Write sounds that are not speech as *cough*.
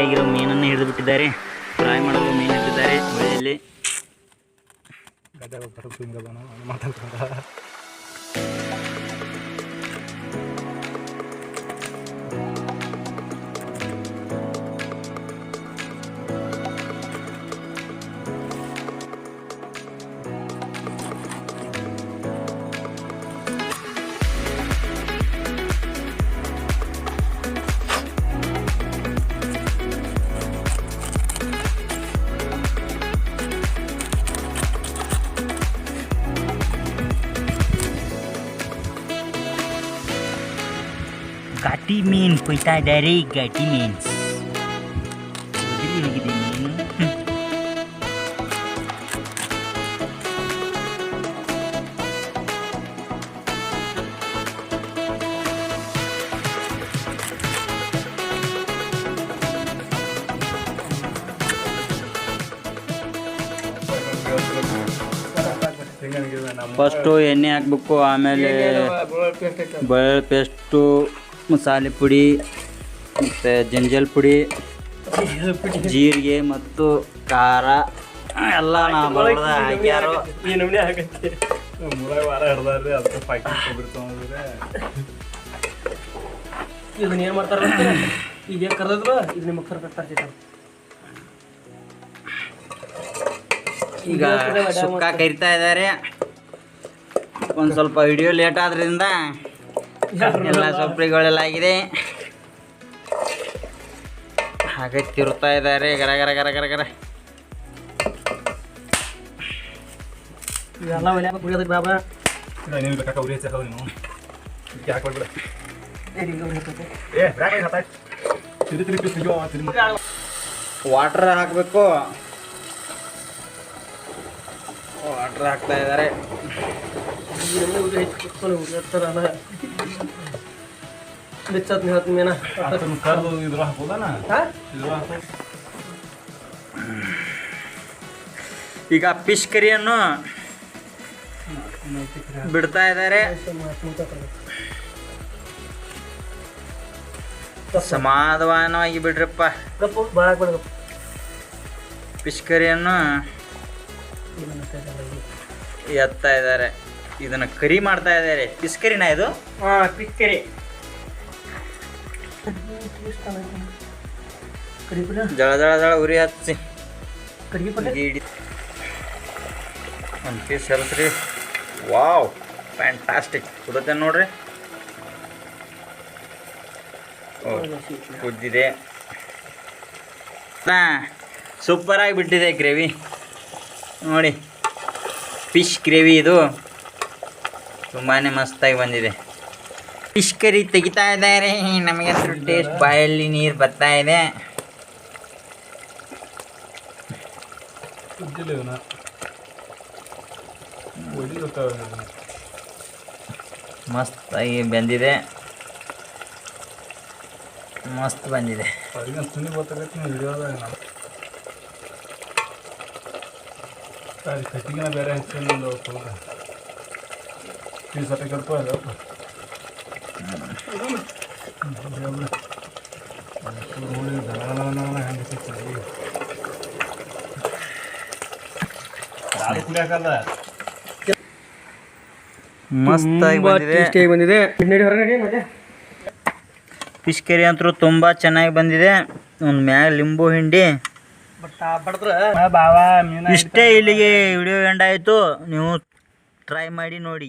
ಆಗಿರೋ ಮೀನನ್ನು ಹಿಡಿದು ಬಿಟ್ಟಿದ್ದಾರೆ ಫ್ರೈ ಮಾಡಲು ಮೀನು ಇಟ್ಟಿದ್ದಾರೆ ಹೊಳೆಯಲ್ಲಿ ಗದ್ದೆ ಬರೋದು ಹಿಂಗದಾನ ಮಾತಾಡ್ಕೊಂಡ ಘಾಟಿ ಮೀನ್ ಕೊಯ್ತಾ ಇದ್ದಾರೆ ಘಾಟಿ ಮೀನ್ಸ್ ಹೋಗಿರಿ ಹೇಗಿದೆ ಮೀನು ಹ್ಮ್. ಫಸ್ಟು ಎಣ್ಣೆ ಹಾಕ್ಬೇಕು ಆಮೇಲೆ ಬೆಳ್ಳುಳ್ಳಿ ಪೇಸ್ಟು ಮಸಾಲೆ ಪುಡಿ ಮತ್ತು ಜಂಜಲ್ ಪುಡಿ ಜೀರಿಗೆ ಮತ್ತು ಖಾರ ಎಲ್ಲ ನಾ ಹಾಕ್ಯಾರು. ಇದನ್ನ ಏನ್ ಮಾಡ್ತಾರ ಈಗ ಏನು ಕರೆದ್ರು ಇದು ನಿಮಗೆ ಕರ್ಬೇಕಾಗ್ತೈತೆ ಈಗ ಸುಕ್ಕ ಕರಿತಾ ಇದ್ದಾರೆ ಒಂದು ಸ್ವಲ್ಪ ವಿಡಿಯೋ ಲೇಟ್ ಆದ್ರಿಂದ ಎಲ್ಲ ಸೊಪ್ಪುಗಳೆಲ್ಲ ಆಗಿದೆ ಹಾಗೆ ತಿರುತ್ತಾ ಇದ್ದಾರೆ. ಗರ ಗರ ಗರ ಗರ ಗರ. ಇವೆಲ್ಲ ಒಲೆ ಕುಡಿಯೋದಕ್ಕೆ ಬಾಬಾ. ವಾಟ್ರ್ ಹಾಕಬೇಕು. ವಾಟರ್ ಹಾಕ್ತಾ ಇದ್ದಾರೆ. ಇದ್ರ *coughs* ಇದ್ರ ಈಗ ಫಿಶ್ ಕರಿಯನ್ನು ಬಿಡ್ತಾ ಇದ್ದಾರೆ. ಸಮಾಧಾನವಾಗಿ ಬಿಡ್ರಪ್ಪ. ಫಿಶ್ ಕರಿಯನ್ನು ಎತ್ತಾ ಇದ್ದಾರೆ. ಇದನ್ನ ಕರಿ ಮಾಡ್ತಾ ಇದ್ದಾರೆ. ಫಿಶ್ ಕರಿನಾ ಇದು? ಹಾ ಕರಿ ಕಡಿಪುರ ಜಳ ಜಳ ಜಳ ಉರಿ ಹಚ್ಚಿ ಒಂದು ಪೀಸ್ ಹೆಲ್ತ್ರಿ ವಾವ್ ಫ್ಯಾಂಟಾಸ್ಟಿಕ್ ಕುದತ್ತೆ ನೋಡ್ರಿ. ಕುದ್ದಿದೆ ಸೂಪರ್ ಆಗಿ ಬಿಟ್ಟಿದೆ ಗ್ರೇವಿ. ನೋಡಿ ಫಿಶ್ ಗ್ರೇವಿ ಇದು. ತುಂಬಾ ಮಸ್ತಾಗಿ ಬಂದಿದೆ. ಫಿಶ್ ಕರಿ ತೆಗಿತಾ ಇದ್ದಾರೆ. ನಮಗೆ ಟೇಸ್ಟ್ ಬಾಯಲ್ಲಿ ನೀರು ಬರ್ತಾ ಇದೆ. ಮಸ್ತಾಗಿ ಬಂದಿದೆ. ಮಸ್ತ್ ಬಂದಿದೆ. ಅದನ್ನ ಬಂದಿದೆ ಟೇಸ್ಟಿಯಾಗಿ ಬಂದಿದೆ ನಡಿ ಹೊರಗೆ ನಡಿ ಮತ್ತೆ ಫಿಶ್ ಕರಿ ಅಂತೂ ತುಂಬಾ ಚೆನ್ನಾಗಿ ಬಂದಿದೆ ಒಂದು ಮ್ಯಾಗ ಲಿಂಬು ಹಿಂಡಿ ಇಷ್ಟೇ ಇಲ್ಲಿಗೆ ವಿಡಿಯೋ ಎಂಡ್ ಆಯಿತು. ನೀವು ಟ್ರೈ ಮಾಡಿ ನೋಡಿ.